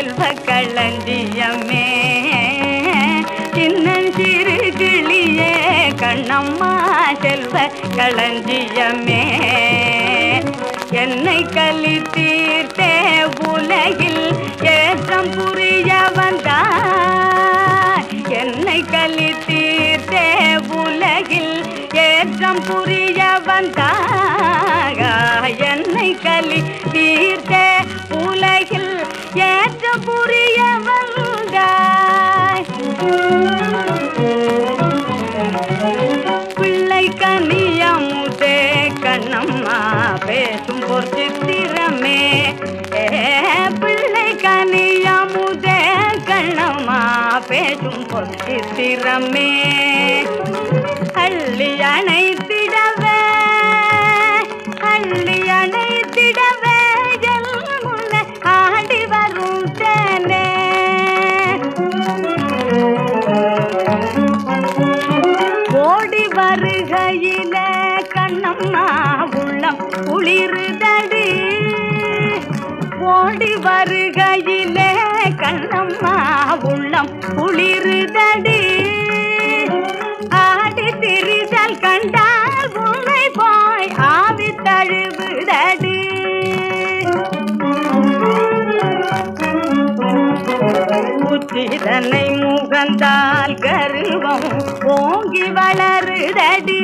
செல்வ களஞ்சியமே. சின்னஞ்சிறு கிளியே கண்ணம்மா செல்வ களஞ்சியமே. என்னை கலி தீர்த்தே உலகில் ஏற்றம் புரிய வந்தாய் என்னை கலி தீர்த்தே உலகில் ஏற்றம் புரிய வந்தாய் ஓர் சித்திரமே ஏ பிள்ளை கனியமுதே கண்ணமா பேசும் பொற்சித்திரமே அள்ளி அணைத்திடவே ஓடி வருகையிலே கண்ணம்மா உள்ளம் குளிருதடி. ஆடி திரிதல் கண்டால் உன்னை போய் ஆவி தழுவுதடி உச்சிதனை முகந்தால் கருவம் ஓங்கி வளருதடி.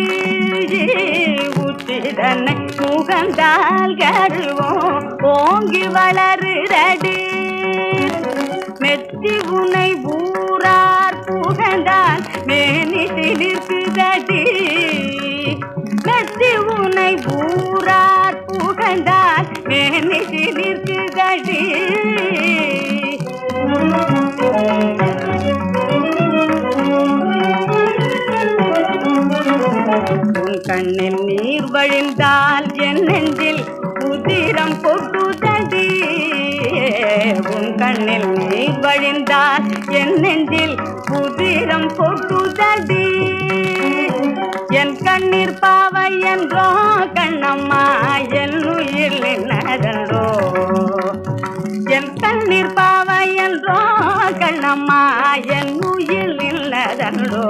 உச்சிதனை முகந்தால் கருவோம் ஓங்கி வளருதடி மெத்தி உனை ஊரார் புகழ்ந்தால் மேனி சிலிர்க்குதடி மெத்தி உனை ஊரார் புகழ்ந்தால் மேனி Thank you. நீர் என் நெஞ்சில் உதிரம் பொட்டுதடி உன் கண்ணில் நீ வழிந்தால் என் நெஞ்சில் உதிரம் பொட்டுதடி என் கண்ணீர் பாவை என்றோ கண்ணம்மா என் உயிர் என்னதன்றோ என் கண்ணீர் பாவை என்றோ கண்ணம்மா என் உயிர் இல்லதன்றோ